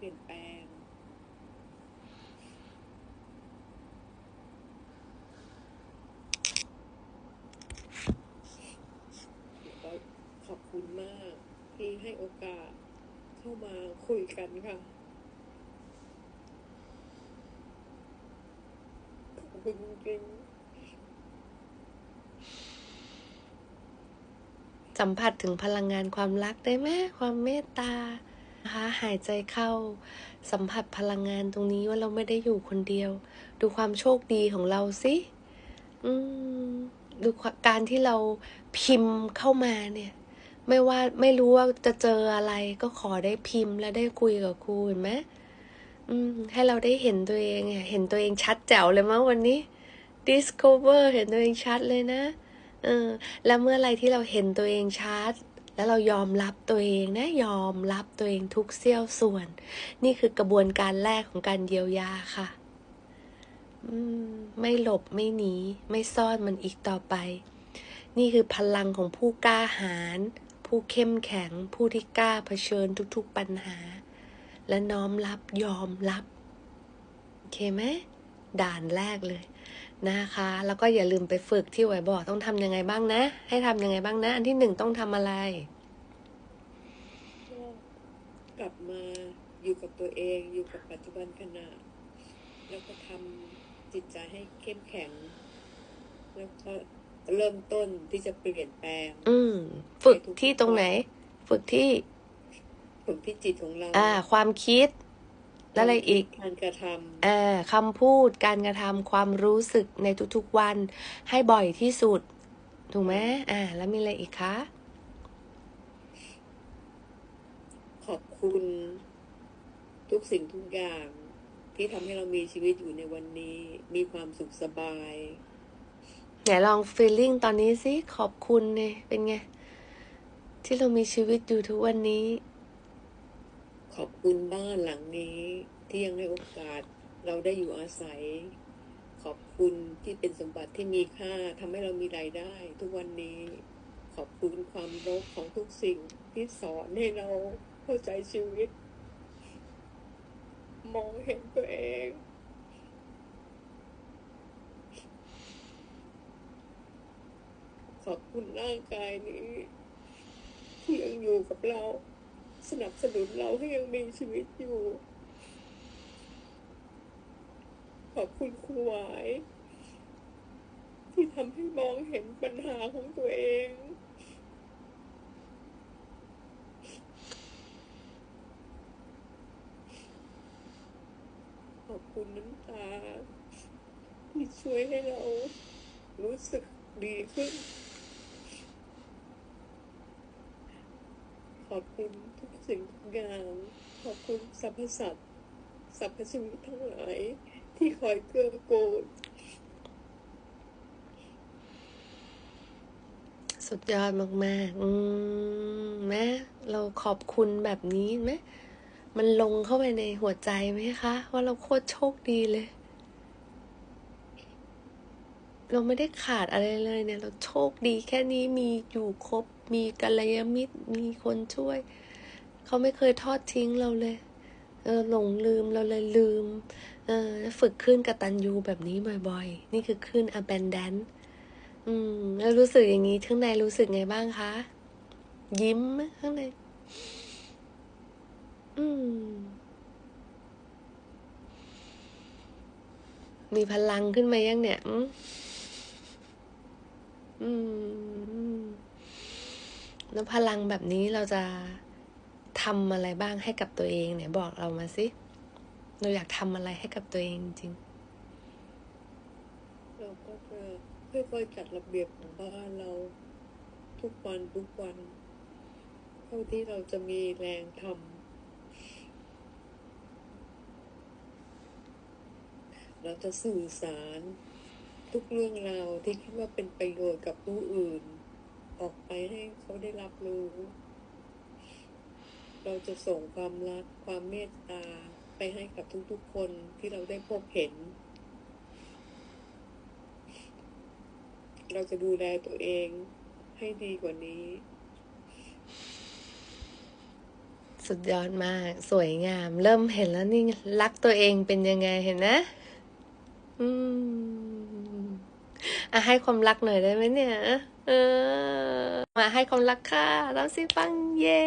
เปลี่ยนแปลง ขอบคุณมาก ที่ให้โอกาสเข้ามาคุยกันค่ะ ขอบคุณจริงสัมผัสถึงพลังงานความรักได้ไหมความเมตตา นะคะ หายใจเข้าสัมผัสพลังงานตรงนี้ว่าเราไม่ได้อยู่คนเดียว ดูความโชคดีของเราสิดูการที่เราพิมพ์เข้ามาเนี่ย ไม่ว่าไม่รู้ว่าจะเจออะไรก็ขอได้พิมพ์และได้คุยกับครูเห็นไหมมให้เราได้เห็นตัวเองเห็นตัวเองชัดแจ๋วเลยมั้งวันนี้ discover เห็นตัวเองชัดเลยนะเออแล้วเมื่อไรที่เราเห็นตัวเองชัด แล้วเรายอมรับตัวเองนะยอมรับตัวเองทุกเสี้ยวส่วน นี่คือกระบวนการแรกของการเยียวยาค่ะอไม่หลบไม่หนี ไม่ซ่อนมันอีกต่อไป นี่คือพลังของผู้กล้าหาญผู้เข้มแข็ง ผู้ที่กล้าเผชิญทุกๆปัญหา และน้อมรับยอมรับ โอเคไหมด่านแรกเลยนะคะ แล้วก็อย่าลืมไปฝึกที่ไหวบอกต้องทำยังไงบ้างนะ ให้ทำยังไงบ้างนะ อันที่หนึ่งต้องทำอะไร กลับมาอยู่กับตัวเอง อยู่กับปัจจุบันขณะ แล้วก็ทำจิตใจให้เข้มแข็ง แล้วก็เริ่มต้นที่จะเปลี่ยนแปลง อืม ฝึกที่ตรงไหน ฝึกที่ ฝึกที่จิตของเรา อ่า ความคิด แล้วอะไรอีก การกระทอ่าคำพูด การกระทำความรู้สึกในทุกๆวัน ให้บ่อยที่สุด ถูกไหมอ่า แล้วมีอะไรอีกคะำขอบ คุณทุกสิ่งทุกอย่างที่ทำให้เรามีชีวิตอยู่ในวันนี้ มีความสุขสบาย ไหนลองฟีลลิ่งตอนนี้สิ ขอบคุณเนี่ยเป็นไง ที่เรามีชีวิตอยู่ทุกวันนี้ ขอบคุณบ้านหลังนี้ ที่ยังให้โอกาสเราได้อยู่อาศัย ขอบคุณที่เป็นสมบัติที่มีค่าทำให้เรามีรายได้ ทุกวันนี้ ขอบคุณความรบของทุกสิ่งที่สอนให้เรา เข้าใจชีวิต มองเห็นตัวเอง ขอบคุณร่างกายนี้ ที่ยังอยู่กับเรา สนับสนุนเราให้ยังมีชีวิตอยู่ ขอบคุณครูหวาย ที่ทำให้มองเห็นปัญหาของตัวเอง ขอบคุณ น้ำตา ที่ช่วยให้เรารู้สึกดีขึ้น ขอบคุณทุกสิ่งทุกอย่างขอบคุณสรรพสัตว์สรรพชีวิตทั้งหลาย ที่คอยเกื้อกูลสุดยอดมากๆ อืมแม่เราขอบคุณแบบนี้ไหม มันลงเข้าไปในหัวใจไหมคะ ว่าเราโคตรโชคดีเลย เราไม่ได้ขาดอะไรเลยเนี่ย เราโชคดีแค่นี้มีอยู่ครบ มีกัลยาณมิตร มีคนช่วย เขาไม่เคยทอดทิ้งเราเลย เออหลงลืมเราเลยลืม เออฝึกขึ้นกตัญญูแบบนี้บ่อยๆ นี่คือขึ้น abundance อืม แล้วรู้สึกอย่างนี้ข้างในรู้สึกไงบ้างคะ ยิ้มข้างใน อืม มีพลังขึ้นมายังเนี่ยอืมอืม แล้วพลังแบบนี้เราจะทำอะไรบ้างให้กับตัวเองเนี่ย บอกเรามาสิ เราอยากทำอะไรให้กับตัวเองจริงเราก็จะค่อยๆจัดระเบียบของบ้านเราทุกวันทุกวัน เท่าที่เราจะมีแรงทำ เราจะสื่อสาร ทุกเรื่องราวที่คิดว่าเป็นประโยชน์กับผู้อื่น ออกไปให้เขาได้รับรู้ เราจะส่งความรักความเมตตาไปให้กับทุกๆคนที่เราได้พบเห็น เราจะดูแลตัวเองให้ดีกว่านี้ สุดยอดมาก สวยงาม เริ่มเห็นแล้วนี่รักตัวเองเป็นยังไงเห็นนะ อืม อะให้ความรักหน่อยได้ไหมเนี่ย เออ มาให้ความรักค่ะรับสิฟังเย่